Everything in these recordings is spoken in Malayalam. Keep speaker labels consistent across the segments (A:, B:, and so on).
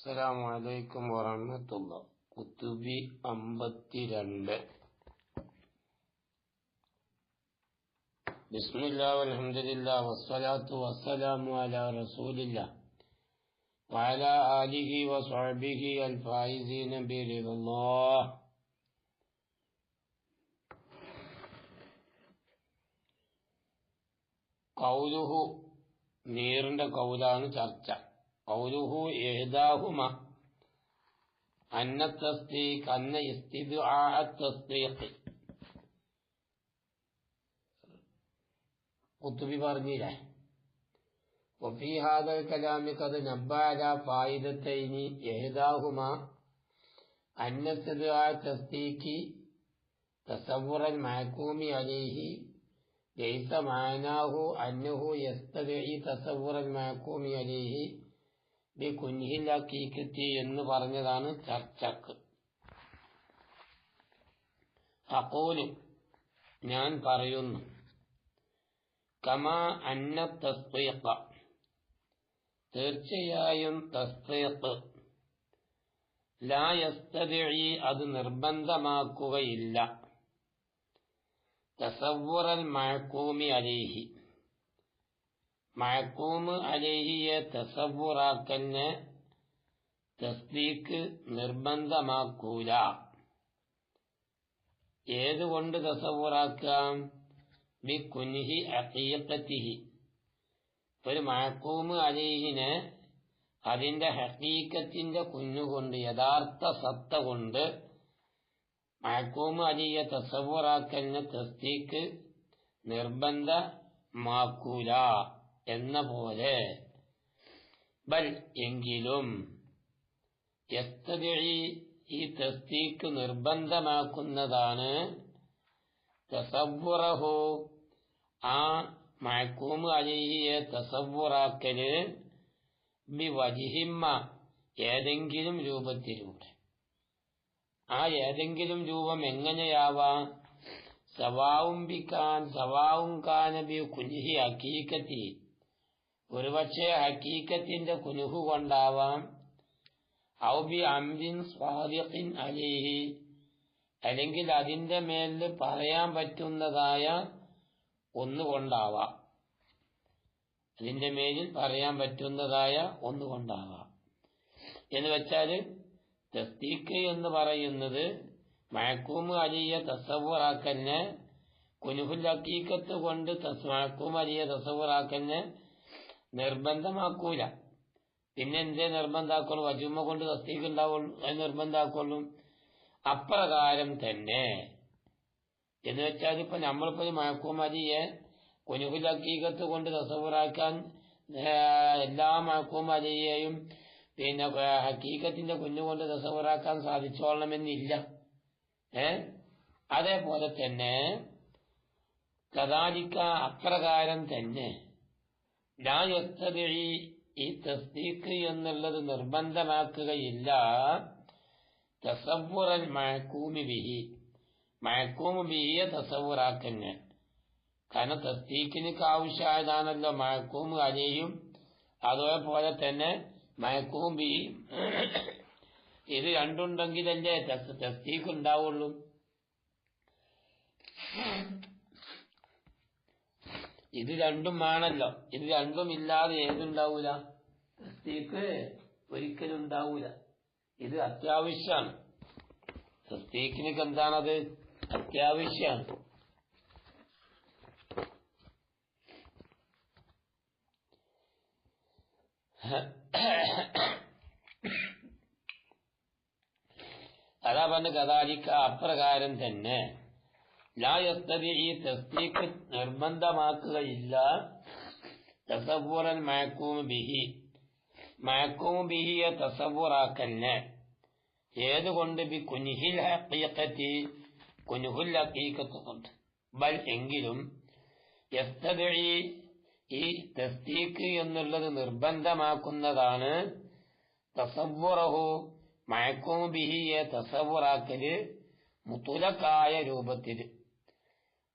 A: അസ്സലാമു അലൈക്കും വറഹ്മത്തുള്ള കുത്തുബി അമ്പത്തിരണ്ട് ബിസ്മില്ലാ വൽഹംദുലില്ലാ വസ്സലാത്തു വസ്സലാമു അലാ റസൂലില്ലാ وعلى آله وصحبه الفائزين برضا الله കൗലുഹു നീറിന്റെ കൗലാണ് ചർച്ച കൗലുഹു ഏതാഹുമ അന്ന തസ്തീഖ് അന്ന ഇസ്തിദ്ആ തസ്തീഖ് കുത്തുബി പറഞ്ഞില്ലേ وفي هذا الكلام قد نبه على فائدتين إحداهما أن استدعاء التصديق تصور المحكوم عليه ليس معناه أنه يستدعي تصور المحكوم عليه ബികുൻഹിൽ ഹക്കീക്കത്തി എന്ന് പറഞ്ഞതാണ് ചർച്ചക്ക്. അപ്പോലും ഞാൻ പറയുന്നു കമാ അന്ന തസ്തയപ്പ തീർച്ചയായും തസ്തയപ്പ് ലാ യസ്തദിഇ അത് നിർബന്ധമാക്കുകയില്ല. തസവറൽ മഴക്കൂമി അലേഹി. മഴക്കൂമ് അലേഹിയെ തസവുറാക്കലിന് തസ്തീക്ക് നിർബന്ധമാക്കൂല. ഏതുകൊണ്ട് തസവുറാക്കാം ബി കുൻഹി അഖീഖത്തിഹി ഒരു മഴക്കൂമ് അലേഹിന് അതിന്റെ ഹക്കീക്കത്തിന്റെ കുഞ്ഞുകൊണ്ട് യഥാർത്ഥ സത്ത കൊണ്ട് മഴക്കൂമ് അലിയെ തസവുറാക്കലിന് തസ്തീക്ക് നിർബന്ധമാക്കൂല. എന്ന പോലെ. ബൽ എങ്കിലും എത്തതിഴി ഈ തസ്തീക്ക് നിർബന്ധമാക്കുന്നതാണ്. തസവുറഹു ആ മഴക്കൂമ് അലിയെ തസവുറാക്കൽ ബി വജിഹിമ്മ ഏതെങ്കിലും രൂപത്തിലൂടെ. ആ ഏതെങ്കിലും രൂപം എങ്ങനെയാവാം? സവാവും ബിക്കാൻ സവാവും കാനബി കുഞ്ഞി ഹക്കീക്കത്തി ഒരുപക്ഷെ ഹക്കീക്കത്തിന്റെ കുനുഹു കൊണ്ടാവാം. ഔബി അംബിൻ സ്വാദിഖിൻ അലിഹി. അല്ലെങ്കിൽ അതിന്റെ മേലിൽ പറയാൻ പറ്റുന്നതായ ഒന്നുകൊണ്ടാവാം അതിന്റെ മേലിൽ പറയാൻ പറ്റുന്നതായ ഒന്നുകൊണ്ടാവാം എന്ന് വെച്ചാൽ തസ്തീക്ക് എന്ന് പറയുന്നത് മഴക്കൂമ് അലിയ തസവറാക്കലിനെ കുനുഹുൽ ഹക്കീക്കത്ത് കൊണ്ട് മഴക്കൂമ് അലിയ തസവുറാക്കലിന് നിർബന്ധമാക്കൂല. പിന്നെ എന്തേ നിർബന്ധാക്കുള്ളൂ? വജുമ കൊണ്ട് തസ്തീക്ക് ഉണ്ടാവുള്ളൂ അത് നിർബന്ധാക്കുള്ളൂ. അപ്രകാരം തന്നെ. എന്ന് വെച്ചാൽ ഇപ്പൊ നമ്മളിപ്പോ മഴക്കൂമ് അലിയെ കുനുഹുൽ ഹക്കീക്കത്ത് കൊണ്ട് തസവറാക്കാൻ എല്ലാ മഴക്കൂമ് അലിയെയും പിന്നെ ഹക്കീക്കത്തിന്റെ കുഞ്ഞുകൊണ്ട് തസവറാക്കാൻ സാധിച്ചോളണമെന്നില്ല. ഏ? അതേപോലെ തന്നെ കഥാലിക്ക അപ്രകാരം തന്നെ. ലായസ്തതിഴി ഈ തസ്തീക്ക് എന്നുള്ളത് നിർബന്ധമാക്കുകയില്ല. തസവുറൽ മഴക്കൂമി ബിഹി. മഴക്കൂമ് ബിഹിയെ തസവുറാക്കന്നെ കാരണം തസ്തീക്കിന് ആവശ്യമായതാണല്ലോ മഴക്കൂമ് അലിയും അതുപോലെ തന്നെ മയക്കവും ബിയും ഇത് രണ്ടുണ്ടെങ്കിലല്ലേ തസ്തീക്ക് ഉണ്ടാവുള്ളൂ. ഇത് രണ്ടും വേണല്ലോ. ഇത് രണ്ടും ഇല്ലാതെ ഏതുണ്ടാവൂല? തസ്തീക്ക് ഒരിക്കലും ഉണ്ടാവൂല. ഇത് അത്യാവശ്യമാണ് തസ്തീക്കിനൊക്കെ എന്താണത്? അത്യാവശ്യമാണ് അതാ പറഞ്ഞ കഥാലിക്ക അപ്രകാരം തന്നെ ലായസ്തതി ഈ തസ്തീക്ക് നിർബന്ധമാക്കുകയില്ല. തസവൂറൻ മയക്കൂമ് ബിഹി. മയക്കൂമ് ബിഹിയെ തസവൂറാക്കലിന് ഏതുകൊണ്ട് ബി കുനിഹിൽ ഹക്കീക്കത്തി കുനുഹുൽ ഹക്കീക്കത്ത് കൊണ്ട് ബൽ എങ്കിലും യസ്തതി ഈ തസ്തീക്ക് എന്നുള്ളത് നിർബന്ധമാക്കുന്നതാണ്. തസവ്വുറഹു മയക്കൂം ബിഹിയെ തസവുറാക്കൽ മുത്തുലക്കായ രൂപത്തിൽ.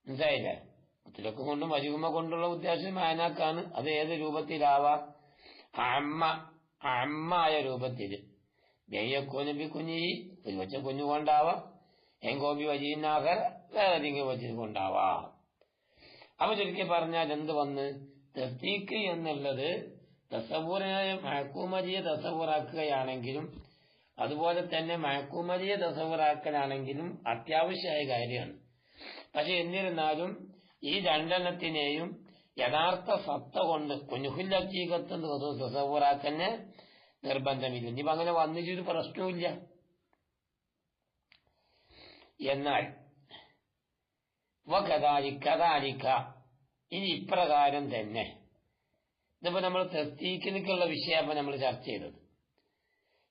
A: മനസ്സിലായില്ലേ? മുത്തലക്ക് കൊണ്ടും വരികുമ കൊണ്ടുള്ള ഉദ്ദേശം മാനാക്കാണ്. അത് ഏത് രൂപത്തിലാവാം? അമ്മ അമ്മായ രൂപത്തിൽ ബെയ്യക്കോന് ബി കുഞ്ഞി ഒരു വെച്ച കുഞ്ഞു കൊണ്ടാവാം. എങ്കോബി വജീനാകർ വേറെ ഏതെങ്കിലും വെച്ചത് കൊണ്ടാവാം. അപ്പൊ ചുരുക്കി പറഞ്ഞാൽ എന്ത് വന്ന്? തസ്തീക്ക് എന്നുള്ളത് തസവൂറിനെ മഴക്കൂമരിയെ തസവൂറാക്കുകയാണെങ്കിലും അതുപോലെ തന്നെ മഴക്കൂമരിയെ തസവൂറാക്കലാണെങ്കിലും അത്യാവശ്യമായ കാര്യമാണ്. പക്ഷെ എന്നിരുന്നാലും ഈ രണ്ടെണ്ണത്തിനെയും യഥാർത്ഥ സത്ത കൊണ്ട് കുഞ്ഞുഹുല്ലീകത്ത് തസവൂറാക്കന്നെ നിർബന്ധമില്ല. ഇനിയിപ്പോ അങ്ങനെ വന്നിട്ടൊരു പ്രശ്നവുമില്ല. എന്നാൽ കഥാലിക്ക ഇനി ഇപ്രകാരം തന്നെ. ഇതിപ്പോ നമ്മൾ തസ്തീക്കിനുള്ള വിഷയം നമ്മൾ ചർച്ച ചെയ്തത്.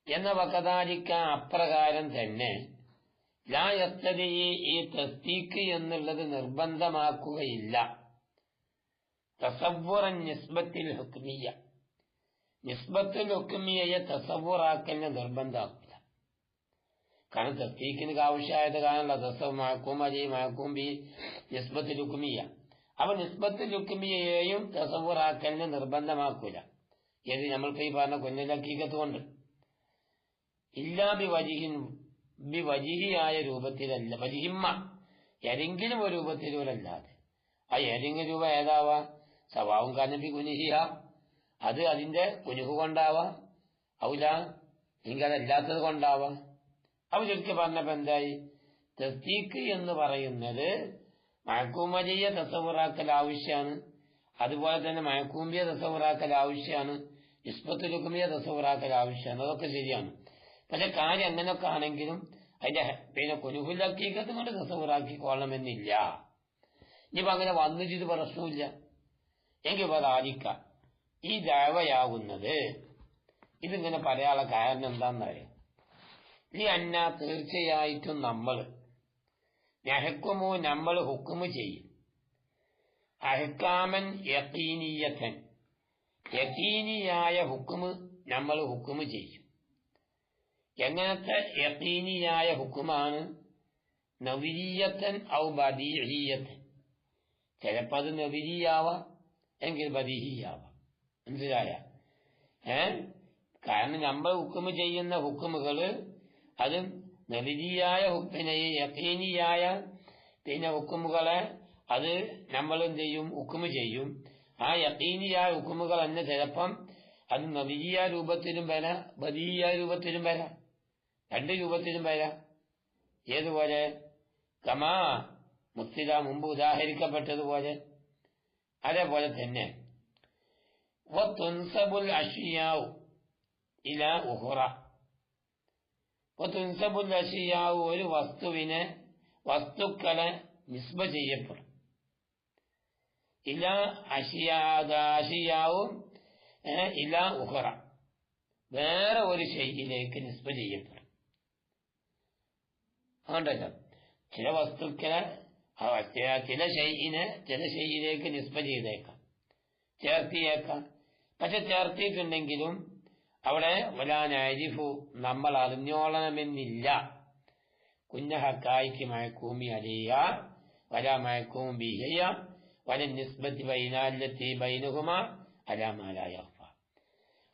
A: എന്ന വകതാലിക്ക അപ്രകാരം തന്നെ ലാ യസ്തരി ഈ തസ്തീക്ക് എന്നുള്ളത് നിർബന്ധമാക്കുകയില്ല. തസവ്വുറ നിസ്ബത്തിൽ ഹുക്മിയ. നിസ്ബത്തിൽ ഹുക്മിയയെ തസവ്വുറാക്കലിനെ നിർബന്ധമാക്കില്ല. കാരണം തസ്തീക്കിന് ആവശ്യമായത് കാരണമല്ല തസവ് മഴക്കും അലി മഴക്കും ബി നിസ്ബത്തിൽ ഹുക്മിയ. അപ്പൊ നിസ്ബത്തിൽ ഹുക്മിയയെയും തസവ്വുറാക്കലിനെ നിർബന്ധമാക്കൂല. ഏത് നമ്മൾക്ക് ഈ പറഞ്ഞ കുഞ്ഞലക്കീകത്ത് കൊണ്ട്. ഇല്ലാ ബി വജിഹിൻ ബി വജിഹിയായ രൂപത്തിലല്ല വജിഹിമ്മ ഏതെങ്കിലും ഒരു രൂപത്തിലൂരല്ലാതെ ആ ഏതെങ്കിലും രൂപ ഏതാവാ? സവാവും കാനബി കുനിഹിയ. അത് അതിന്റെ കുനുഹു കൊണ്ടാവാം. ഔല നിങ്ങൾക്ക് അതല്ലാത്തത് കൊണ്ടാവാം. അവ ചുരുക്കി പറഞ്ഞപ്പോ എന്തായി? തസ്തീക്ക് എന്ന് പറയുന്നത് മഴക്കൂമലിയ തസവുറാക്കൽ ആവശ്യമാണ് അതുപോലെ തന്നെ മഴക്കൂമ്പിയ തസവുറാക്കൽ ആവശ്യമാണ് ഇസ്പത്തുരുക്കുമ്പിയ തസവുറാക്കൽ ആവശ്യമാണ് അതൊക്കെ ശരിയാണ്. പക്ഷെ കാര്യം അങ്ങനെയൊക്കെ ആണെങ്കിലും അതിന്റെ പിന്നെ കുനുഹുലക്കീകത്ത് കൊണ്ട് തസവുറാക്കിക്കൊള്ളണമെന്നില്ല ഇനിയിപ്പോ അങ്ങനെ വന്നിട്ട് പ്രശ്നമില്ല എങ്കിൽ പതാരിക്ക ഈ ദേവയാകുന്നത് ഇതിങ്ങനെ പറയാനുള്ള കാരണം എന്താണെന്നറിയാം ഈ അന്ന തീർച്ചയായിട്ടും നമ്മൾ ഞഹക്കുമോ നമ്മൾ ഹുക്കുമ് ചെയ്യും. അഹക്കാമൻ യക്കീനീയത്തൻ. യക്കീനിയായ ഹുക്കുമ് നമ്മൾ ഹുക്കുമ് ചെയ്യും. എങ്ങനത്തെ യക്കീനിയായ ഹുക്കുമാണ് നവിരീയത്തൻ ഔ ബദീഹീയത്തൻ ചിലപ്പോൾ അത് നവിരിയാവാം എങ്കിൽ ബദീഹിയാവാം മനസ്സിലായ? ഏ? കാരണം നമ്മൾ ഹുക്കുമ് ചെയ്യുന്ന ഹുക്കുമുകൾ അത് നവിരിയായ പിന്നെ യക്കീനിയായ പിന്നെ ഹുക്കുമുകളെ അത് നമ്മൾ എന്ത് ചെയ്യും? ഹുക്കുമ് ചെയ്യും. ആ യക്കീനിയായ ഹുക്കുമുകൾ തന്നെ ചിലപ്പം അത് നവിരിയ രൂപത്തിലും വരാം ബദീയ രൂപത്തിലും വരാം. രണ്ട് രൂപത്തിലും വരാം. ഏതുപോലെ? കമാ മുക്തിത മുമ്പ് ഉദാഹരിക്കപ്പെട്ടതുപോലെ. അതേപോലെ തന്നെ. ഒരു വസ്തുവിനെ വസ്തുക്കളെ നിസ്ബ ചെയ്യപ്പെടും. ഇല അഷിയാവും ഇല ഉഹറ. വേറെ ഒരു ശൈലിയിലേക്ക് നിസ്ബ ചെയ്യപ്പെടും. അതുകൊണ്ടല്ലോ. ചില വസ്തുക്കളെ ചില ശൈലിനെ ചില ശൈലിയിലേക്ക് നിസ്പ ചെയ്തേക്കാം. ചേർത്തിയേക്കാം. പക്ഷെ ചേർത്തിയിട്ടുണ്ടെങ്കിലും അവിടെ വലാനരിഫു നമ്മൾ അറിഞ്ഞോളണമെന്നില്ല. കുഞ്ഞഹക്കായ്ക്ക് മയക്കൂമി അലിയ വല മയക്കൂം ബിഹയ വല നിസ്ബത്തി ബൈനാലത്തി ബൈനുഹുമ അലാമാലായ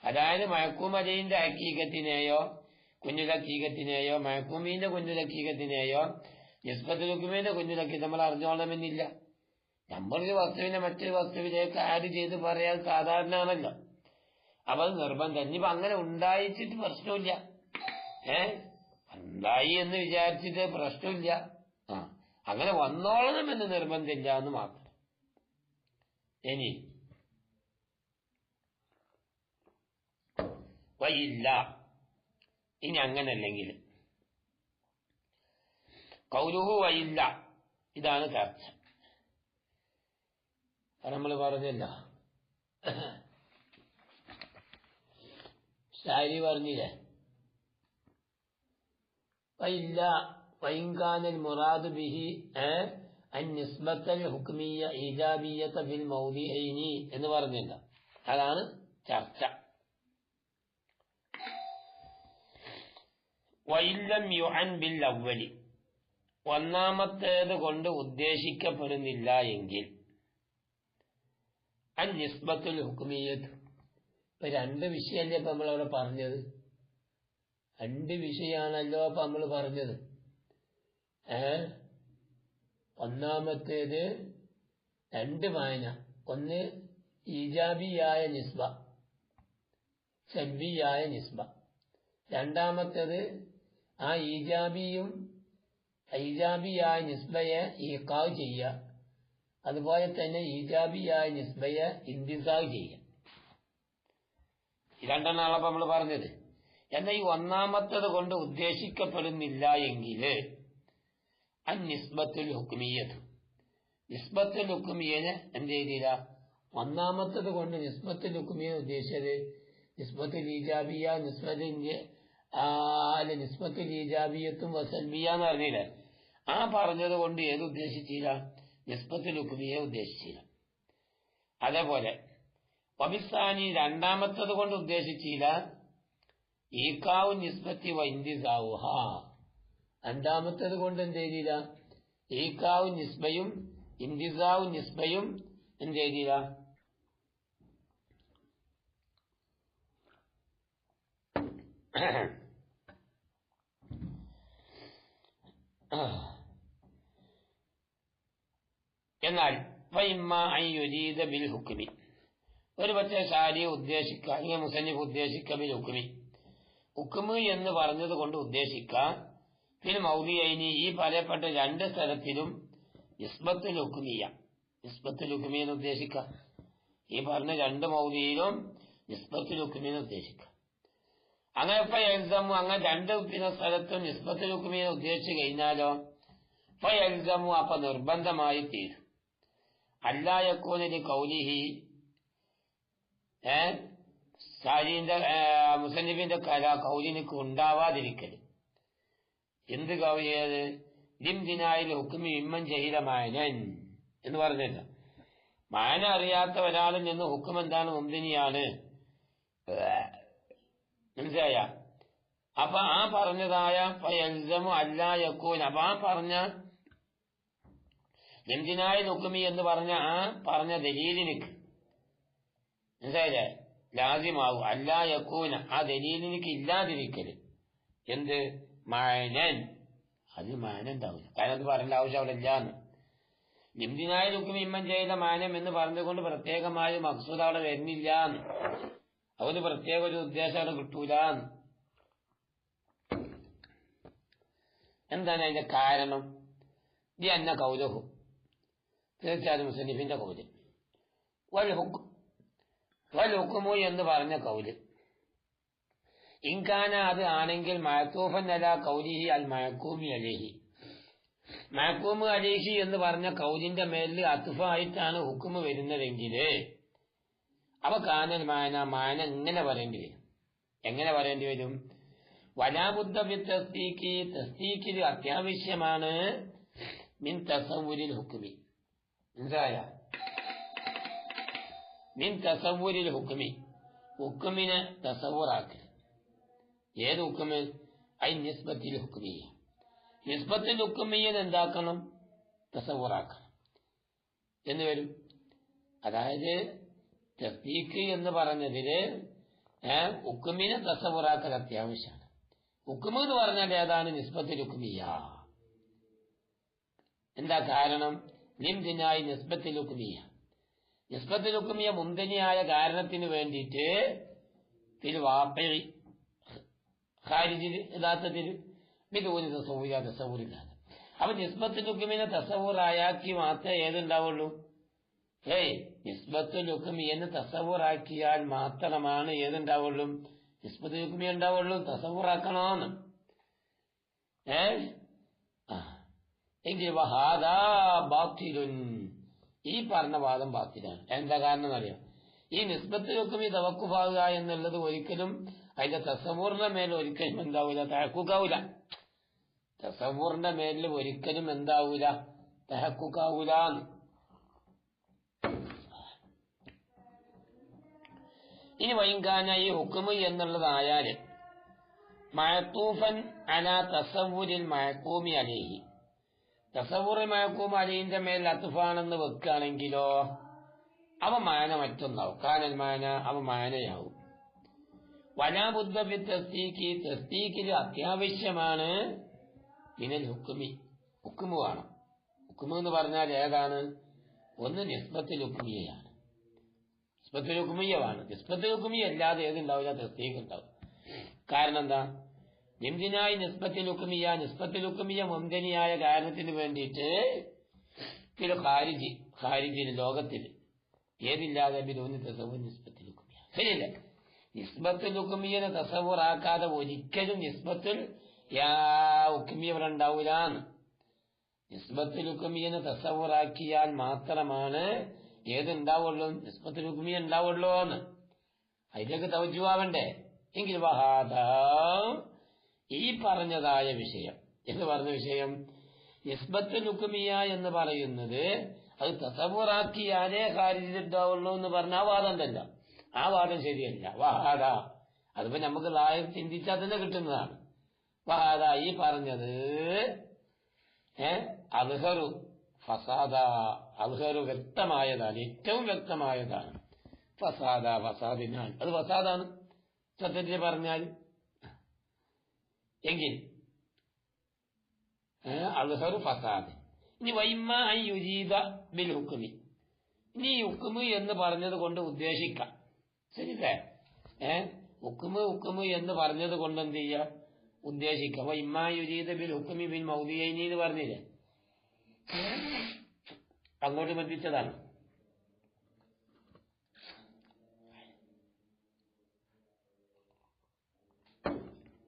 A: അതായത് മയക്കൂം അലിന്റെ ഹക്കീകത്തിനെയോ കുഞ്ഞുലക്കീകത്തിനെയോ മഴക്കൂമീന്റെ കുഞ്ഞുലക്കീകത്തിനെയോ നിസ്ബത്തുലുക്കുമീന്റെ കുഞ്ഞുലക്കി നമ്മൾ അറിഞ്ഞോളണമെന്നില്ല. നമ്മളൊരു വസ്തുവിനെ മറ്റൊരു വസ്തുവിലേക്ക് ആഡ് ചെയ്ത് പറയാൻ സാധാരണ ആണല്ലോ അപ്പൊ അത് നിർബന്ധം. ഇനിയിപ്പോ അങ്ങനെ ഉണ്ടായിച്ചിട്ട് പ്രശ്നമില്ല. ഏ? ഉണ്ടായി എന്ന് വിചാരിച്ചിട്ട് പ്രശ്നമില്ല. ആ. അങ്ങനെ വന്നോളണം എന്ന് നിർബന്ധമില്ല എന്ന് മാത്രം. ഇനി. വയില്ല ഇനി അങ്ങനല്ലെങ്കിൽ കൗരുഹു വയില്ല ഇതാണ് ചർച്ച. നമ്മൾ പറഞ്ഞല്ല. ശാരി പറഞ്ഞില്ലേ? വയില്ല വൈങ്കാനൽ മുറാദ് ബിഹി അന്നിസ്ബത്തൽ ഹുക്മിയ ഈജാബിയത്ത ഫിൽ മൗദിഐനി എന്ന് പറഞ്ഞില്ല. അതാണ് ചർച്ച. വൈല്ലം യുഅൻ ബിൽ അവലി ഒന്നാമത്തേത് കൊണ്ട് ഉദ്ദേശിക്കപ്പെടുന്നില്ല എങ്കിൽ. അൻ നിസ്ബത്തുൽ ഇപ്പൊ രണ്ട് വിഷയമല്ലേ ഇപ്പൊ നമ്മളവിടെ പറഞ്ഞത്. രണ്ട് വിഷയാണല്ലോ അപ്പൊ നമ്മൾ പറഞ്ഞത്. ഏ? ഒന്നാമത്തേത് രണ്ട് വായന. ഒന്ന് ഈജാബിയായ നിസ്ബ. സൽബിയായ നിസ്ബ. രണ്ടാമത്തേത് ആ ഈജാബിയും ഈജാബിയായ നിസ്ബയെ ഈക്കാവ് ചെയ്യുക. അതുപോലെ തന്നെ ഈജാബിയായ നിസ്ബയെ ഇന്തിസാവ് ചെയ്യുക. രണ്ടെണ്ണാളപ്പം നമ്മൾ പറഞ്ഞത്. എന്നാൽ ഈ ഒന്നാമത്തത് കൊണ്ട് ഉദ്ദേശിക്കപ്പെടുന്നില്ല എങ്കിൽ അൻ നിസ്ബത്തുൽ ഹുക്മിയത് നിസ്ബത്തുൽ ഹുക്മിയന് എന്ത് ചെയ്തില്ല? ഒന്നാമത്തത് കൊണ്ട് നിസ്ബത്തുൽ ഹുക്മിയെ ഉദ്ദേശിച്ചത് നിസ്ബത്തുൽ ഈജാബിയ നിസ്ബത്തിന്റെ അല്ല നിസ്ബത്തുൽ ഈജാബിയത്തും വസൽബിയ എന്ന് പറഞ്ഞില്ലേ. ആ പറഞ്ഞത് കൊണ്ട് ഏത് ഉദ്ദേശിച്ചില്ല നിസ്ബത്തുൽ ലുക്മിയെ ഉദ്ദേശിച്ചില്ല അതേപോലെ വബിസ്ഥാനി രണ്ടാമത്തത് കൊണ്ട് ഉദ്ദേശിച്ചില്ല ഈക്കാവു നിസ്ബത്തി വൈന്തിസാവുഹ രണ്ടാമത്തത് കൊണ്ട് എന്ത് ചെയ്തില്ല ഈക്കാവു നിസ്ബയും ഇന്തിസാവു നിസ്ബയും എന്ത് ചെയ്തില്ല എന്നാൽ ഒരു പക്ഷേ ഷാരി ഉദ്ദേശിക്കുക അല്ലെങ്കിൽ മുസന്നിഫ് ഉദ്ദേശിക്കുക ബിൽ ഹുക്കുമി ഹുക്കുമ് എന്ന് പറഞ്ഞത് കൊണ്ട് ഉദ്ദേശിക്കാം പിന്നെ മൗലിയൈനി ഈ പറയപ്പെട്ട രണ്ട് സ്ഥലത്തിലും നിസ്ബത്തുൽ ഹുക്കുമിയ നിസ്ബത്തുൽ ലുക്കുമി എന്ന് ഉദ്ദേശിക്കാം. ഈ പറഞ്ഞ രണ്ട് മൗലിയിലും നിസ്ബത്തുൽ ലുക്കുമി എന്ന് ഉദ്ദേശിക്കാം. അങ്ങനെ ഇപ്പൊ എൽസമു അങ്ങനെ രണ്ട് സ്ഥലത്തും നിസ്ബത്തുൽ എന്ന് ഉദ്ദേശിച്ചു കഴിഞ്ഞാലോ ഇപ്പൊ എൽസമു അപ്പൊ നിർബന്ധമായി തീരും. അല്ലായക്കൂനലി കൗലിഹി ഏ? സാരിന്റെ മുസന്നിഫിന്റെ കല കൗലിനിക്ക് ഉണ്ടാവാതിരിക്കൽ എന്ത് കൗലിയത്? ദിംദിനായിൽ ഹുക്കുമി ഇമ്മൻ ചെയ്ത മായനൻ എന്ന് പറഞ്ഞില്ല. മായന അറിയാത്ത ഒരാളിൽ നിന്ന് ഹുക്കും എന്താണ് മുന്തിനിയാണ് മനസ്സിലായ? അപ്പൊ ആ പറഞ്ഞതായ അല്ല യക്കൂൻ അപ്പൊ ആ പറഞ്ഞ എന്തിനായ നുക്കുമി എന്ന് പറഞ്ഞ ആ പറഞ്ഞ ദലീലിനിക്ക്? മനസ്സിലായില്ലേ? ലാസിമാവും. അല്ല യക്കൂന ആ ദലീലിനിക്ക് ഇല്ലാതിരിക്കൽ. എന്ത്? മായനൻ അത് മാനം ഉണ്ടാവില്ല. കാരണം അത് പറയേണ്ട ആവശ്യം അവിടെ ഇല്ലാന്ന്. നിംദിനായ ലുക്കും ഇമ്മൻ ചെയ്ത മാനം എന്ന് പറഞ്ഞുകൊണ്ട് പ്രത്യേകമായ മക്സൂദ് അവിടെ വരുന്നില്ല അവന് പ്രത്യേക ഒരു ഉദ്ദേശം അവിടെ കിട്ടൂല എന്താണ് അതിന്റെ കാരണം? ഈ അന്ന കൗലഹു. തീർച്ചയായും മുസന്നിഫിന്റെ കൗൽ. വൽ എന്ന് പറഞ്ഞ കൗൽ. ഇൻകാന അത് ആണെങ്കിൽ മയക്കൂഫൻ അല കൗലിഹി അൽ മയക്കൂമി അലേഹി. മയക്കൂമ് അലേഹി എന്ന് പറഞ്ഞ കൗലിന്റെ മേലിൽ അത്തുഫായിട്ടാണ് ഹുക്കുമ് വരുന്നതെങ്കിൽ അവ കാനൽ മായന മായന ഇങ്ങനെ പറയേണ്ടി വരും? എങ്ങനെ പറയേണ്ടി വരും? വലാബുദ്ധ തസ്തീക്ക് തസ്തീക്കിൽ അത്യാവശ്യമാണ് മിൻ തസവുരിൽ ഹുക്കുമി. മനസ്സിലായ? മിൻ തസവൂരിൽ ഹുക്കുമി ഹുക്കുമിനെ തസവുറാക്കൽ ഏത് ഹുക്കുമ് ഐ നിസ്ബത്തിൽ ഹുക്കുമിയ നിസ്ബത്തിൽ ഹുക്കുമിയത് എന്താക്കണം? തസവൂറാക്കണം എന്ന് വരും. അതായത് തസ്തീക്ക് എന്ന് പറഞ്ഞതിൽ ഉക്കുമിനെ തസവൂറാക്കൽ അത്യാവശ്യമാണ്. ഉക്കുമ് എന്ന് പറഞ്ഞാൽ ഏതാണ്? നിസ്ബത്തിൽ ഹുക്കുമിയ എന്താ കാരണം? ലിംദിനായി നിസ്ബത്തിൽ ഹുക്കുമിയ നിസ്ബത്തിൽ ഹുക്കുമിയ മുന്തനിയായ കാരണത്തിന് വേണ്ടിയിട്ട് തിരുവാപ്പഴി ഖാരിജിൽ യഥാർത്ഥത്തിൽ മിതൂന് തസവൂര തസവൂരില്ലാതെ അപ്പൊ നിസ്ബത്ത് ലുക്കുമിനെ തസവൂറായാക്കി മാത്രമേ ഏതുണ്ടാവുള്ളൂ? ഏയ് നിസ്ബത്ത് ലുക്കുമി തസവൂറാക്കിയാൽ മാത്രമാണ് ഏതുണ്ടാവുള്ളൂ? നിസ്ബത്ത് ലുക്കുമി ഉണ്ടാവുള്ളൂ തസവൂറാക്കണമെന്ന് ഏ ആ എങ്കിൽ ഈ പറഞ്ഞ വാദം ബാത്തിലാണ് എന്താ കാരണം എന്നറിയാം ഈ നിസ്ബത്ത് ലുക്കുമി തവക്കുഫാകുക എന്നുള്ളത് ഒരിക്കലും അതിന്റെ തസവൂറിന്റെ മേൽ ഒരിക്കലും എന്താവൂല തഹക്കുക്കാവൂല. തസവൂറിന്റെ മേലിൽ ഒരിക്കലും എന്താവൂല തഹക്കുക്കാവൂല ഇനി വൈകാന ഈ ഹുക്കുമ് എന്നുള്ളതായാലും മഴത്തൂഫൻ അല തസവൂരിൽ മഴക്കൂമി അലേഹി. തസവൂറിൽ മയക്കും അലീന്റെ മേൽ അത്തുഫാണെന്ന് വെക്കുകയാണെങ്കിലോ അവ മായന മറ്റൊന്നാവും. കാനൽ മായന അവ മായനയാവും. വലാബുദ്ധ തസ്തീക്ക് തസ്തീക്കിൽ അത്യാവശ്യമാണ്. മിനൽ ഹുക്കുമി ഹുക്കുമു വേണം. ഹുക്കുമു എന്ന് പറഞ്ഞാൽ ഏതാണ്? ഒന്ന് നിസ്ബത്തിൽ ഹുക്കുമിയാണ് നിസ്ബത്തിൽ ഹുക്കുമിയമാണ് നിസ്ബത്തിൽ ഹുക്കുമിയ അല്ലാതെ ഏതുണ്ടാവില്ല തസ്തീക്ക് ഉണ്ടാവും. കാരണം എന്താ? എന്തിനായി നിസ്ബത്തിൽ ഹുക്കുമിയ നിസ്ബത്തിൽ ഹുക്കുമിയ മുന്തനിയായ കാരണത്തിന് വേണ്ടിയിട്ട് ചില ഖാരിജി ഖാരിജിന് ലോകത്തിൽ ഏതില്ലാതെ ബിരൂന്ന് തസവു നിസ്ബത്തിൽ ഹുക്കുമിയ ശരിയല്ല? നിസ്ബത്തുൽ ഹുക്കുമിയനെ തസവൂറാക്കാതെ ഒരിക്കലും നിസ്ബത്തുൽ യാ ഹുക്കുമിയ ഇവിടെ ഉണ്ടാവൂലാന്ന് നിസ്ബത്തുൽ ഹുക്കുമിയനെ തസവൂറാക്കിയാൽ മാത്രമാണ് ഏതുണ്ടാവുള്ളൂ? നിസ്ബത്തുൽ ഹുക്കുമിയ ഉണ്ടാവുള്ളൂ എന്ന്. അതിലേക്ക് തവജുവാവണ്ടേ എങ്കിൽ വഹാദ ഈ പറഞ്ഞതായ വിഷയം. എന്ന് പറഞ്ഞ വിഷയം ഇസ്ബത്ത് ലുക്കുമിയ എന്ന് പറയുന്നത് അത് തസവൂറാക്കിയാലേ ഖാരിജിലുണ്ടാവുള്ളൂ എന്ന് പറഞ്ഞ ആ വാദം തല്ല ആ വാദം ശരിയല്ല. വഹാദ. അതിപ്പോ നമുക്ക് ലായം ചിന്തിച്ചാൽ തന്നെ കിട്ടുന്നതാണ്. വഹാദ ഈ പറഞ്ഞത് ഏ അൽഹറു ഫസാദ. അൽഹറു വ്യക്തമായതാണ്. ഏറ്റവും വ്യക്തമായതാണ്. ഫസാദ ഫസാദിനാണ് അത് ഫസാദാണ്. സത്യത്തിൽ പറഞ്ഞാൽ എങ്കിൽ ഫസാദ്. ഇനി വൈമ യുജീദ ബിൽ ഹുക്കുമി ഇനി ഹുക്കുമ് എന്ന് പറഞ്ഞത് കൊണ്ട് ഉദ്ദേശിക്കാം. ശരിയല്ലേ? ഏ ഹുക്കുമ് ഹുക്കുമ് എന്ന് പറഞ്ഞത് കൊണ്ട് എന്ത് ചെയ്യാം? ഉദ്ദേശിക്കാം. അപ്പൊ ഇമ്മാ ബിൽ ഹുക്കുമി ബിൻ മൗദിയൈനി എന്ന് പറഞ്ഞില്ലേ? അങ്ങോട്ട് ബന്ധിച്ചതാണ്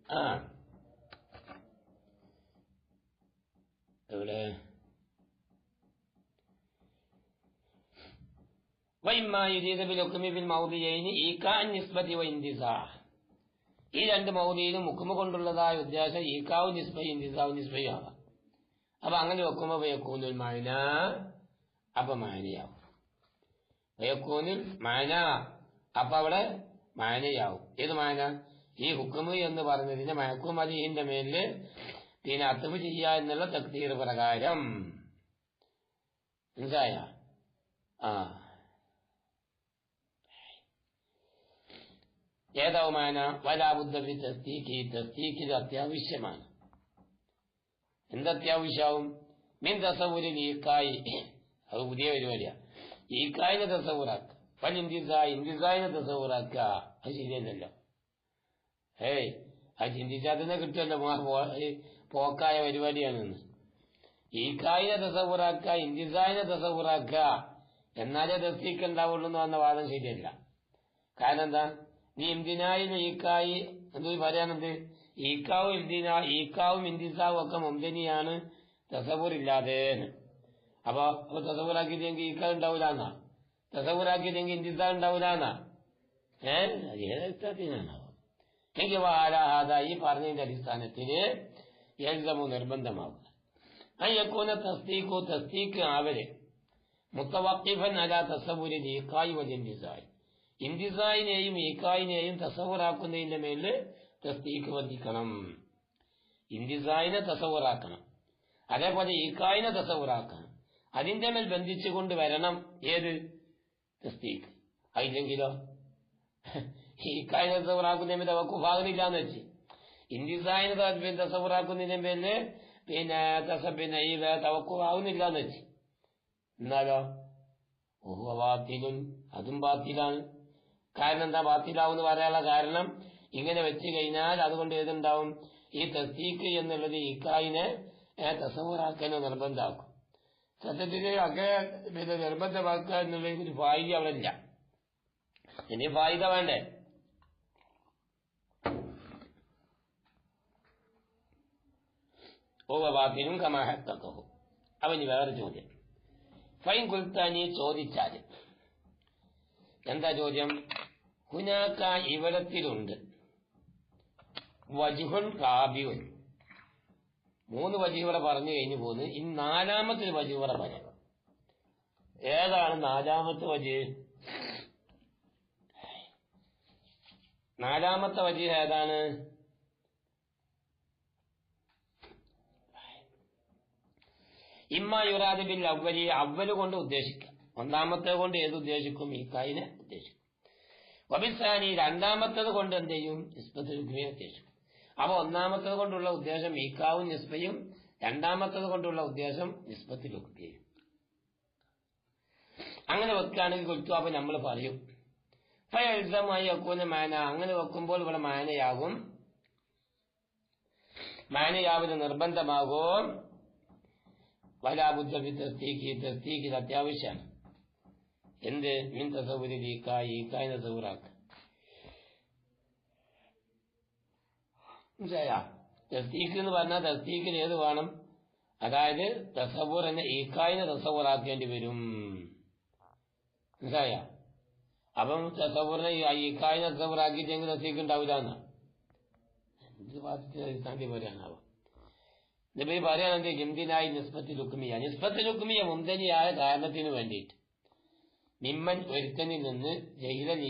A: ആ. എവിടെ وإما يريد بالحكم بالموضعين إيقاع النسبة وانتزاع ഈ രണ്ട് മൗലിയിലും മുക്കുമ കൊണ്ടുള്ളതായ ഉദ്ദേശം ഈക്കാവ് നിസ്ബയും ഇന്തിസാവ് നിസ്ബയും ആവാം അപ്പൊ അങ്ങനെ വെക്കുമ്പോ വയക്കൂനുൽ മായന അപ്പൊ മായനയാവും വയക്കൂനുൽ മായന അപ്പൊ അവിടെ മായനയാവും ഏത് മായന ഈ ഹുക്കുമ് എന്ന് പറഞ്ഞതിന് മയക്കും അലിഹിന്റെ മേലില് പിന്നെ അത്തവ് ചെയ്യുക എന്നുള്ള തക്തീർ പ്രകാരം. മനസ്സിലായ? ആ. ഏതാവുമാന? വലാബുദ്ധി തസ്തീക്കിൽ അത്യാവശ്യമാണ്. എന്തത്യാവശ്യമാവും മീൻ തസവൂരിൽ ഈക്കായി അത് പുതിയ പരിപാടിയ. ഈക്കായിനെ തസവൂറാക്ക പല ഇന്ത്യസായി ഇന്ത്യസായിനെ തസവൂറാക്ക അത് ശരിയല്ലല്ലോ. ഏയ്. അത് ചിന്തിച്ചാൽ തന്നെ കിട്ടുമല്ലോ. പോക്കായ പരിപാടിയാണെന്ന് ഈക്കായിനെ തസവുറാക്ക ഇന്ത്യസായിനെ തസവുറാക്ക എന്നാലേ തസ്തീക്ക് ഉണ്ടാവുള്ളൂ എന്ന് പറഞ്ഞ വാദം ശരിയല്ല. കാരണം എന്താ? നീ എന്തിനായി ഈക്കായി? എന്ത് പറയാനെന്ത് ഈക്കാവും എന്തിനാ ഈക്കാവും ഇന്തിസാവും ഒക്കെ മുന്തിനിയാണ് തസവൂറില്ലാതെ അപ്പൊ അപ്പൊ തസവൂറാക്കിയില്ലെങ്കിൽ ഈക്ക ഉണ്ടാവൂലെന്നാ തസവൂറാക്കിയില്ലെങ്കിൽ ഇന്തിസാ ഉണ്ടാവൂലെന്നാ ഏഹ് അത് ഏതടിസ്ഥാനത്തിനാണോ എനിക്ക് വാലാഹാദ ഈ പറഞ്ഞതിന്റെ അടിസ്ഥാനത്തിൽ എഴുതമോ നിർബന്ധമാകുന്നു അയ്യക്കൂന തസ്തീക്കോ തസ്തീക്ക് ആവര് മുത്തവക്കിഫൻ അല തസവൂരി ഈക്കായി വലിയ ഇന്തിസായിനെയും ഈക്കായിനെയും തസവറാക്കുന്നതിന്റെ മേലിൽ തസ്തീക്ക് വധിക്കണം ഇന്തിസായിനെ തസവറാക്കണം. അതേപോലെ ഈക്കായിനെ തസവറാക്കണം. അതിന്റെ മേൽ ബന്ധിച്ചുകൊണ്ട് വരണം ഏത്? തസ്തീക്ക് അതില്ലെങ്കിലോ ഈക്കായിനെ തസവറാക്കുന്നതിന് മേൽ ഭാഗമില്ലാന്ന് വെച്ച്. ഇന്തിസായിനെ തസവറാക്കുന്നതിന്റെ പേരിൽ പിന്നെ പിന്നെ ഈ തവക്കുവാകുന്നില്ലാന്ന് വെച്ച്. എന്നാലോ? ഓഹോ അതും ബാത്തിലാണ്. കാരണം എന്താ? ബാത്തിലാവെന്ന് പറയാനുള്ള കാരണം ഇങ്ങനെ വെച്ച് കഴിഞ്ഞാൽ അതുകൊണ്ട് ഏതുണ്ടാവും? ഈ തസ്തീക്ക് എന്നുള്ളത് ഇക്കായിനെ തസവറാക്കാൻ നിർബന്ധമാക്കും. സത്യത്തിൽ ഒക്കെ പിന്നെ നിർബന്ധമാക്കുക എന്നുള്ളതിൽ ഒരു ഫായിദ അവിടെ ഇല്ല. ഇനി ഫായിദ വേണ്ടേ? ഓ ബാത്തിനും കമാഹത്തക്കോ അവന് വേറെ ചോദ്യം. ഫൈൻ കുൽത്താനി ചോദിച്ചാൽ എന്താ ചോദ്യം? ഹുനാക്ക ഇവിടത്തിലുണ്ട്. വജുഹുൻ കാബിയുൻ. മൂന്ന് വജു പറഞ്ഞു കഴിഞ്ഞു പോകുന്നത് ഇനി നാലാമത്തെ വജു ഇവിടെ പറയാം. ഏതാണ് നാലാമത്തെ വജ് നാലാമത്തെ വജു ഏതാണ്? ഇമ്മ യുറാദ് ബിൽ അവലി അവൽ കൊണ്ട് ഉദ്ദേശിക്കാം ഒന്നാമത്തെ കൊണ്ട് ഏത് ഉദ്ദേശിക്കും? ഈ കായിനെ ഉദ്ദേശിക്കും. വബിസാനി രണ്ടാമത്തത് കൊണ്ട് എന്ത് ചെയ്യും? ഉദ്ദേശിക്കും. അപ്പൊ ഒന്നാമത്തത് കൊണ്ടുള്ള ഉദ്ദേശം ഈക്കാവും നിസ്ബയും രണ്ടാമത്തത് കൊണ്ടുള്ള ഉദ്ദേശം നിസ്ബത്ത് ലുക്കുകയും അങ്ങനെ വെക്കുകയാണെങ്കിൽ കൊടുത്തു അപ്പൊ നമ്മൾ പറയും ഫയൽസമായി വെക്കുന്ന മാന. അങ്ങനെ വെക്കുമ്പോൾ ഇവിടെ മാനയാകും. മാനയാവിന് നിർബന്ധമാകും. വലാബുദ്ധ തസ്തീക്ക് അത്യാവശ്യമാണ് എന്ത്? മിൻ തസവുരി ഈക്കായി ഈക്കായി തസവുറാക്ക് മനസ്സിലായ? തസ്തീക്ക് എന്ന് പറഞ്ഞാൽ തസ്തീക്കിന് ഏത് വേണം? അതായത് തസവൂർ എന്നെ ഈക്കായിനെ തസവൂറാക്കേണ്ടി വരും. മനസ്സിലായ? അപ്പം തസവൂറിനെ ഈക്കായിനെ തസവൂറാക്കിയിട്ടെങ്കിൽ തസ്തീക്ക് ഉണ്ടാവില്ല എന്നാ ഇത് വാദിച്ചാണ്ടി പറയാനാവും ഈ പറയുകയാണെങ്കിൽ ഹിന്ദിനായി നിസ്ബത്ത് ലുക്മിയ നിസ്ബത്ത് ലുക്മിയ മുന്തനിയായ കാരണത്തിന് വേണ്ടിയിട്ട്. മിമ്മൻ ഒരുത്തനിൽ നിന്ന്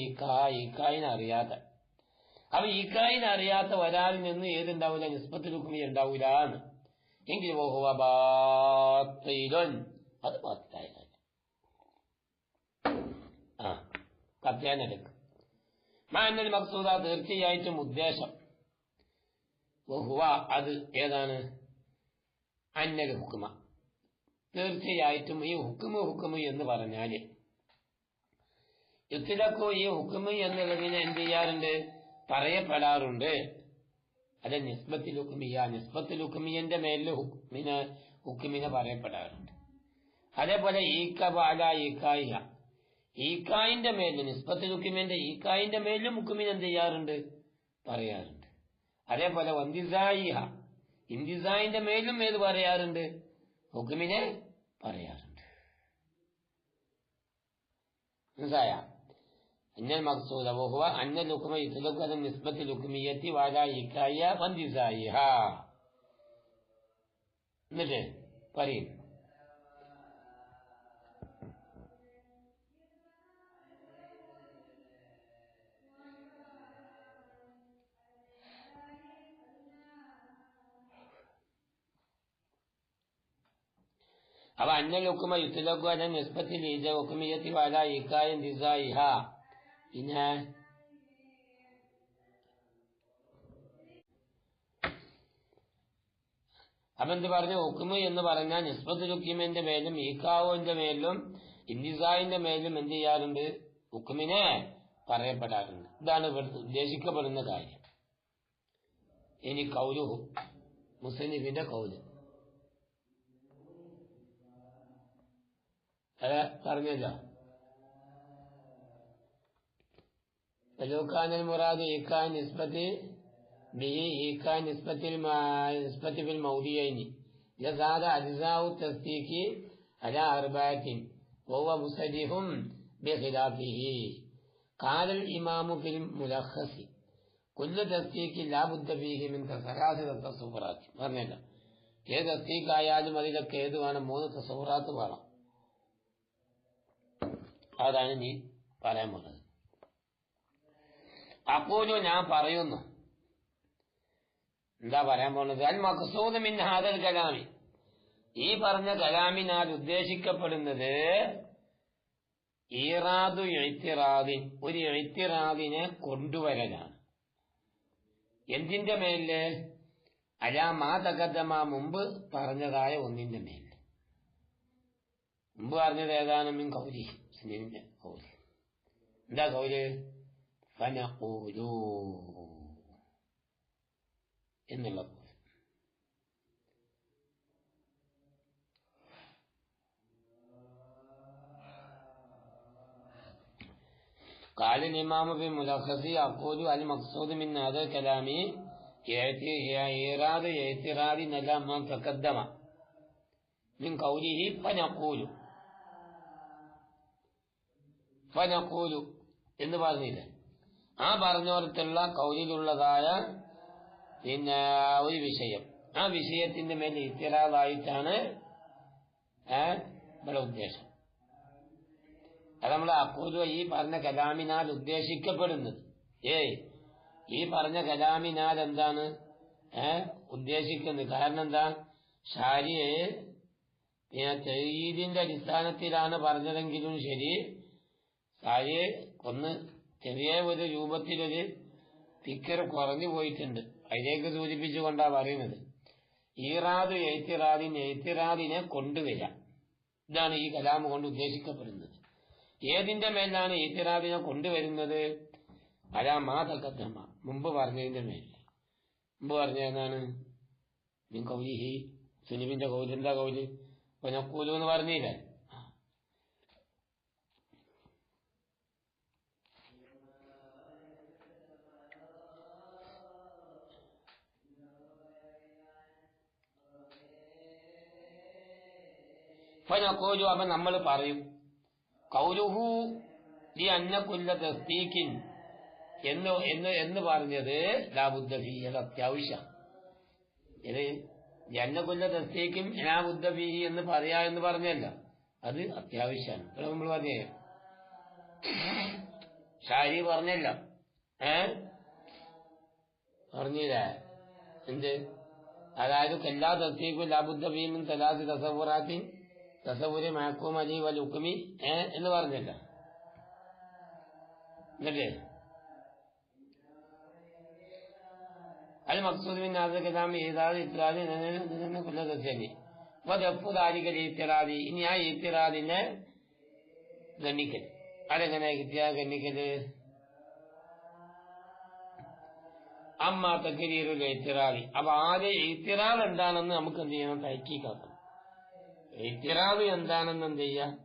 A: ഈക്കാ ഈക്കായിനെ അപ്പൊ ഈക്കായിനറിയാത്ത ഒരാളിൽ നിന്ന് ഏതുണ്ടാവില്ല നിസ്ബത്ത് ലുക്മിയ ഉണ്ടാവില്ല എന്ന്. എങ്കിൽ അത് ബാത്തിലായ ആ മാനൽ മക്സൂദ തീർച്ചയായിട്ടും ഉദ്ദേശം. അത് ഏതാണ്? അന്നൽ ഹുക്കുമ തീർച്ചയായിട്ടും ഈ ഹുക്കുമ് ഹുക്കുമ് എന്ന് പറഞ്ഞാൽ. യുത്തിലക്കോ ഈ ഹുക്കുമ് എന്നുള്ളതിനെ എന്ത് ചെയ്യാറുണ്ട്? പറയപ്പെടാറുണ്ട്. അത് നിസ്ബത്തിൽ ഹുക്കുമിയ നിസ്ബത്തിൽ ഹുക്കുമിയന്റെ മേലിൽ ഹുക്കുമിന് ഹുക്കുമിന് പറയപ്പെടാറുണ്ട്. അതേപോലെ ഈക്ക ബാല ഈക്കായിഹ. ഈക്കായിന്റെ മേലിൽ നിസ്ബത്തിൽ ഹുക്കുമിന്റെ ഈക്കായിന്റെ മേലിലും ഹുക്കുമിന് എന്ത് ചെയ്യാറുണ്ട്? പറയാറുണ്ട്. അതേപോലെ വന്തിസായിഹ. ഇന്തിസായിന്റെ മേലും ഏത് പറയാറുണ്ട്? ഹുക്കുമിനെ പറയാറുണ്ട്. മനസ്സായ അന്നൽ മക്സൂദ വഹുവ അന്നൽ ഹുക്കുമ ഇസ്ലഖു അല നിസ്ബത്തിൽ ഹുക്കുമിയത്തി വാല ഇക്കായ വന്തിസായിഹ എന്നിട്ട് പറയും അപ്പൊ അന്യ ഹുക്കുമ യുത്തിലക്കു അന നിസ്പത്തി ഈജ ഹുക്കുമിയത്തി വാല ഇക്കായ ദിസായിഹ പിന്നെ അപ്പൊ എന്ത് പറഞ്ഞു ഹുക്കുമ് എന്ന് പറഞ്ഞാൽ നിസ്ബത്ത് ലുക്കിമന്റെ മേലും ഈക്കാവോന്റെ മേലും ഇന്ദിസായിന്റെ മേലും എന്ത് ചെയ്യാറുണ്ട്? ഹുക്കുമിനെ പറയപ്പെടാറുണ്ട്. ഇതാണ് ഇവിടുത്തെ ഉദ്ദേശിക്കപ്പെടുന്ന കാര്യം. ഇനി കൗലുഹു മുസന്നിഫിന്റെ കൗൽ പറഞ്ഞല്ലോ فلوكان المراد إيكاء نسبة به إيكاء نسبة الم- نسبة في الموضعين لزاد أجزاء التصديق على أربعة وهو مصدح بخلافه قال الإمام في الملخص كل تصديق لا بد فيه من ثلاثة تصورات പറഞ്ഞല്ലോ ഏത് തസ്തീക്കായാലും അതിലൊക്കെ ഏത് വേണം മൂന്ന് തസവുറാത്ത് വേണം അതാണ് നീ പറയാൻ പോകുന്നത്. അപ്പോലും ഞാൻ പറയുന്നു. എന്താ പറയാൻ പോകുന്നത്? അൽ മഖസൂദ് മിൻ ഹാദൽ കലാമി. ഈ പറഞ്ഞ കലാമിനാൽ ഉദ്ദേശിക്കപ്പെടുന്നത് ഈറാദു എഴുത്തിറാദിൻ ഒരു എഴുത്തിറാദിനെ കൊണ്ടുവരലാണ്. എന്തിന്റെ മേലിൽ? അലാ മാ തകദ്ദമ മുമ്പ് പറഞ്ഞതായ ഒന്നിന്റെ മേലിൽ മുമ്പ് പറഞ്ഞത് ഏതാണ്? മിൻ കൗലി من قول ده قوله فنقول إن الله قال الإمام في ملخصه يقول المقصود من هذا الكلام إعتراض اعتراض على من تقدم. من قوله فنقول. ഫനഖൂലു എന്ന് പറഞ്ഞില്ലേ? ആ പറഞ്ഞോരത്തുള്ള കൗലിലുള്ളതായ പിന്നെ ഒരു വിഷയം. ആ വിഷയത്തിന്റെ മേൽ ഇത്തിരാതായിട്ടാണ് ഇവിടെ ഉദ്ദേശം. അത് നമ്മൾ അക്കൂലു ഈ പറഞ്ഞ കലാമിനാൽ ഉദ്ദേശിക്കപ്പെടുന്നത്. ഏയ് ഈ പറഞ്ഞ കലാമിനാൽ എന്താണ്? ഉദ്ദേശിക്കുന്നത്. കാരണം എന്താ? ഷാരിയെ പിന്നെ തെയ്യീതിന്റെ അടിസ്ഥാനത്തിലാണ് പറഞ്ഞതെങ്കിലും ശരി ഷാരിയെ ഒന്ന് ചെറിയ ഒരു രൂപത്തിലൊരു തിക്കർ കുറഞ്ഞു പോയിട്ടുണ്ട്. അതിലേക്ക് സൂചിപ്പിച്ചുകൊണ്ടാണ് പറയുന്നത്. ഈറാദ് എഴുത്തിറാദിൻ എഴുത്തിറാദിനെ കൊണ്ടുവരാം ഇതാണ് ഈ കലാമ കൊണ്ട് ഉദ്ദേശിക്കപ്പെടുന്നത്. ഏതിന്റെ മേലാണ് എഴുത്തിറാദിനെ കൊണ്ടുവരുന്നത്? അലാ മാ മുമ്പ് പറഞ്ഞതിന്റെ മേൽ. മുമ്പ് പറഞ്ഞ കൗലി മിൻ കൗലിഹി സുനിബിന്റെ കൗലി എന്താ കൗൽ? പൊനക്കൂലു എന്ന് പറഞ്ഞില്ലേ? ഫനക്കോലു അപ്പൊ നമ്മൾ പറയും കൗലുഹു ഈ അന്നക്കുല്ല തസ്തീക്കിൻ എന്ന് എന്ന് എന്ന് പറഞ്ഞത് ലാബുദ്ധി അത് അത്യാവശ്യം ഇത് ജന്നക്കുല്ല തസ്തീക്കും ലാബുദ്ധഫിഹി എന്ന് പറയാ എന്ന് പറഞ്ഞല്ല. അത് അത്യാവശ്യമാണ് ഇവിടെ നമ്മൾ പറഞ്ഞേ. ഷാരി പറഞ്ഞല്ല. ഏ? പറഞ്ഞില്ലേ? എന്ത്? അതായത് എല്ലാ തസ്തീക്കും ലാബുദ്ധഫിയും തലാസ് തസവുറാത്തി തസവുരി മാക്കും അലി വൽ എന്ന് പറഞ്ഞില്ല. എന്നിട്ട് അത് മക്സൂദ് ബിൻ നാസർ കലാം ഏതാത് ഇത്രാദി കൊല്ല തസ്യനി വദഫു ദാരിക ഈത്തിറാദി ഇനി ആ ഈത്തിറാദിനെ ഗണ്ണിക്കൽ. അതെങ്ങനെ കിട്ടിയ ഗണ്ണിക്കൽ അമ്മ തക്കരിയൊരു എത്തിറാദി അപ്പൊ ആദ്യം എത്തിറാദ് എന്താണെന്ന് നമുക്ക് എന്ത് ചെയ്യണം? തയ്ക്കീക്കാക്കണം ഇത്തിറാമി എന്താണെന്ന് എന്ത് ചെയ്യുക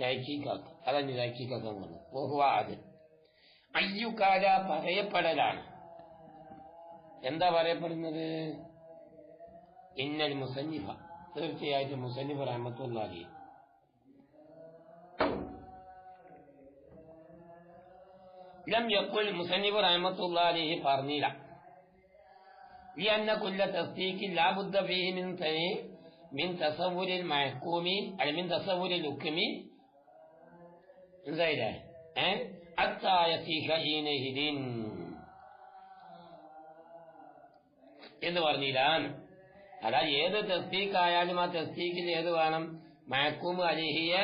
A: തേക്കിക്കാക്ക അതഞ്ഞ് താക്കിക്കാക്കാൻ പറഞ്ഞു ഓഹുവ അത് അയ്യുക്കാല പറയപ്പെടലാണ്. എന്താ പറയപ്പെടുന്നത്? ഇന്നൽ മുസന്നിഫ. തീർച്ചയായിട്ടും മുസന്നിഫ റഹമത്തുള്ളാഹി. ലം യക്കുൽ മുസന്നിഫ് റഹമത്തുള്ളാലിഹി പറഞ്ഞില്ല. ഈ അന്ന കുല്ല തസ്തീക്ക് ബുദ്ധ ഭീമിൻ തനി من تصور المحكوم أي من تصور الحكم زي ده حتى يصيح حينئذ എന്ന് പറഞ്ഞില്ലാണ് അതാ ഏത് തസ്തീക്കായാലും ആ തസ്തീക്കിൽ ഏത് വേണം മയക്കൂം അലിഹിയെ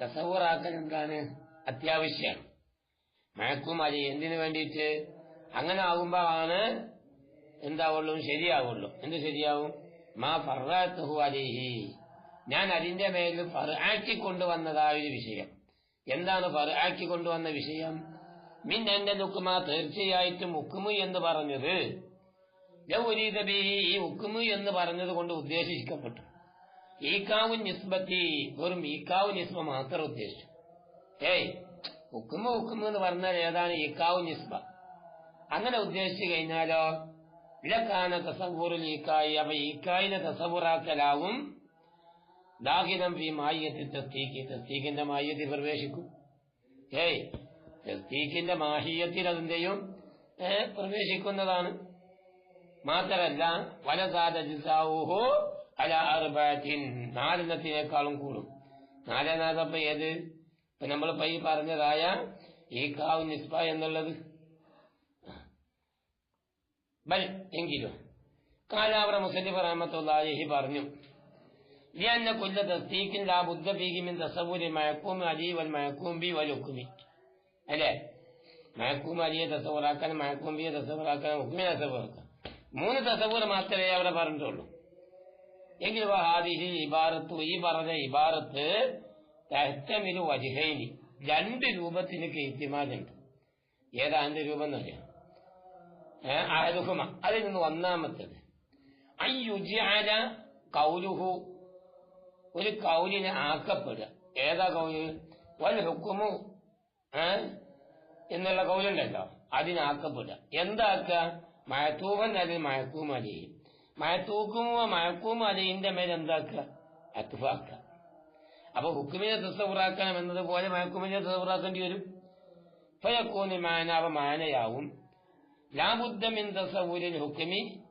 A: തസവൂറാക്കൽ എന്താണ് അത്യാവശ്യമാണ് മയക്കൂം അലി എന്തിനു വേണ്ടിയിട്ട് അങ്ങനെ ആകുമ്പോഴാണ് എന്താവുള്ളൂ ശരിയാവുള്ളൂ എന്ത് ശരിയാവും മാ ഫറാത്തുഹു അലിഹി. ഞാൻ അതിന്റെ മേൽ ഫറാക്കി കൊണ്ടുവന്നതായ ഒരു വിഷയം. എന്താണ് ഫറാക്കി കൊണ്ടുവന്ന വിഷയം? മിൻ എന്റെ നുക്കുമ തീർച്ചയായിട്ടും ഉക്കുമു എന്ന് പറഞ്ഞത്. ഈ ഉക്കുമു എന്ന് പറഞ്ഞത് കൊണ്ട് ഉദ്ദേശിക്കപ്പെട്ടു. ഈക്കാവു നിസ്ബത്തി വെറും ഈക്കാവു നിസ്ബ മാത്രം ഉദ്ദേശിച്ചു. ഏയ് ഉക്കുമു ഉക്കുമു എന്ന് പറഞ്ഞാൽ ഏതാണ്? ഈക്കാവു നിസ്ബ. അങ്ങനെ ഉദ്ദേശിച്ചു കഴിഞ്ഞാലോ ഇലക്കാന തസവൂറിൽ ഈക്കായി അപ്പൊ ഈക്കായിനെ തസവൂറാക്കലാവും ദാഹിതം ഈ മായ്യത്തിൽ തസ്തീക്ക് തസ്തീക്കിന്റെ മായ്യത്തിൽ പ്രവേശിക്കും. ഏയ് തസ്തീക്കിന്റെ മാഹിയത്തിൽ അതിന്റെയും പ്രവേശിക്കുന്നതാണ്. മാത്രമല്ല വലസാദ ജിസാവുഹോ അല അർബാറ്റിൻ നാലെണ്ണത്തിനേക്കാളും കൂടും. നാലെണ്ണാതപ്പ ഏത്? ഇപ്പൊ നമ്മളിപ്പോ പറഞ്ഞതായ ഈ കാവ് നിസ്ബ എന്നുള്ളത്. ബൽ എങ്കിലും കാലാവറ മുസലിഫ് റഹമത്തുല്ലാഹി പറഞ്ഞു لأن كل تصديق لا بد فيه من تصور معكوم علي والمعكوم بي والحكم അല്ലേ മയക്കൂം അലിയെ തസവറാക്കാൻ മയക്കൂം ബിയെ തസവറാക്കാൻ ഹുക്കുമിനെ തസവറാക്കാൻ മൂന്ന് തസവൂർ മാത്രമേ അവിടെ പറഞ്ഞിട്ടുള്ളൂ എങ്കിൽ ഹാദിഹി ഇബാറത്ത് ഈ പറഞ്ഞ ഇബാറത്ത് തഹത്തമിന് വജിഹൈനി രണ്ട് രൂപത്തിന് കെയ്ത്തിമാലുണ്ട് ഏതാ അതിന്റെ രൂപം എന്നറിയാം അതിൽ നിന്ന് ഒന്നാമത്തത്. അയ്യുജിഅല കൗലുഹു. ഒരു കൗലിനെ ആക്കപ്പെടുക. ഏതാ കൗൽ? വൽ ഹുക്കുമു. എന്നുള്ള കൗലുണ്ടല്ലോ. അതിനാക്കപ്പെടുക എന്താക്കുക? മയത്തൂവൻ അതിൽ മയക്കൂമാലയും അലിയും മയത്തൂക്കുമോ മയക്കൂം അലിയിന്റെ മേൽ എന്താക്കുക? അത്തുഫാക്കുക അപ്പൊ ഹുക്കുമിനെ തസവുറാക്കണം എന്നതുപോലെ മയക്കുമിനെ തസവുറാക്കേണ്ടി വരും. ഫയക്കൂനി മാനാവ മാനയാവും. ലാബുദ്ധമിൻ തസവൂരിൽ ഹുക്കുമി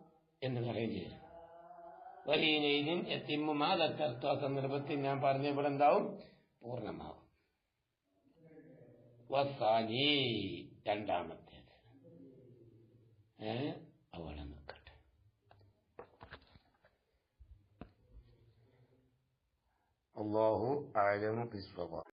A: എന്ന് പറയുകയും ചെയ്യും വഹീനയിലും എത്തിമ്മുമാ ദത്തർത്ഥ സന്ദർഭത്തിൽ ഞാൻ പറഞ്ഞ ഇവിടെ എന്താവും? പൂർണമാവും. വസാനി രണ്ടാമത്തേത്. ഏ? അവിടെ നിൽക്കട്ടെ. അള്ളാഹു ആലമു ബിസ്വബ.